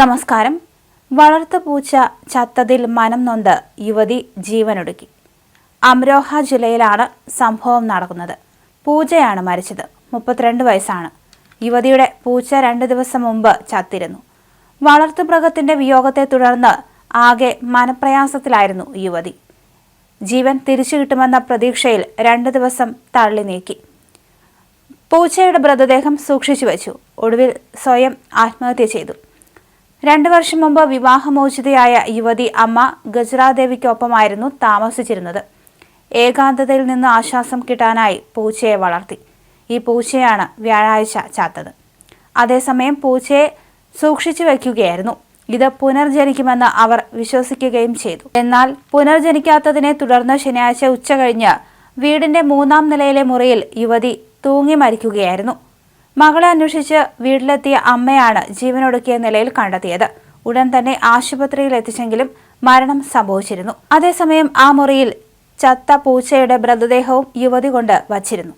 നമസ്കാരം. വളർത്തു പൂച്ച ചത്തതിൽ മനം നൊന്ത് യുവതി ജീവനൊടുക്കി. അമ്രോഹ ജില്ലയിലാണ് സംഭവം നടക്കുന്നത്. പൂജയാണ് മരിച്ചത്. മുപ്പത്തിരണ്ട് വയസ്സാണ്. യുവതിയുടെ പൂച്ച രണ്ട് ദിവസം മുമ്പ് ചത്തിരുന്നു. വളർത്തുമൃഗത്തിന്റെ വിയോഗത്തെ തുടർന്ന് ആകെ മനപ്രയാസത്തിലായിരുന്നു യുവതി. ജീവൻ തിരിച്ചു കിട്ടുമെന്ന പ്രതീക്ഷയിൽ രണ്ട് ദിവസം തള്ളി നീക്കി. പൂച്ചയുടെ മൃതദേഹം സൂക്ഷിച്ചു വച്ചു. ഒടുവിൽ സ്വയം ആത്മഹത്യ ചെയ്തു. രണ്ടു വർഷം മുമ്പ് വിവാഹമോചിതയായ യുവതി അമ്മ ഗജറാദേവിക്കൊപ്പമായിരുന്നു താമസിച്ചിരുന്നത്. ഏകാന്തതയിൽ നിന്ന് ആശ്വാസം കിട്ടാനായി പൂച്ചയെ വളർത്തി. ഈ പൂച്ചയാണ് വ്യാഴാഴ്ച ചാത്തത്. അതേസമയം പൂച്ചയെ സൂക്ഷിച്ചു വയ്ക്കുകയായിരുന്നു. ഇത് പുനർജനിക്കുമെന്ന് അവർ വിശ്വസിക്കുകയും ചെയ്തു. എന്നാൽ പുനർജനിക്കാത്തതിനെ തുടർന്ന് ശനിയാഴ്ച ഉച്ചകഴിഞ്ഞ് വീടിന്റെ മൂന്നാം നിലയിലെ മുറിയിൽ യുവതി തൂങ്ങി മരിക്കുകയായിരുന്നു. മകളെ അന്വേഷിച്ച് വീട്ടിലെത്തിയ അമ്മയാണ് ജീവനൊടുക്കിയ നിലയിൽ കണ്ടെത്തിയത്. ഉടൻ തന്നെ ആശുപത്രിയിൽ എത്തിച്ചെങ്കിലും മരണം സംഭവിച്ചിരുന്നു. അതേസമയം ആ മുറിയിൽ ചത്ത പൂച്ചയുടെ മൃതദേഹവും യുവതി കൊണ്ട് വച്ചിരുന്നു.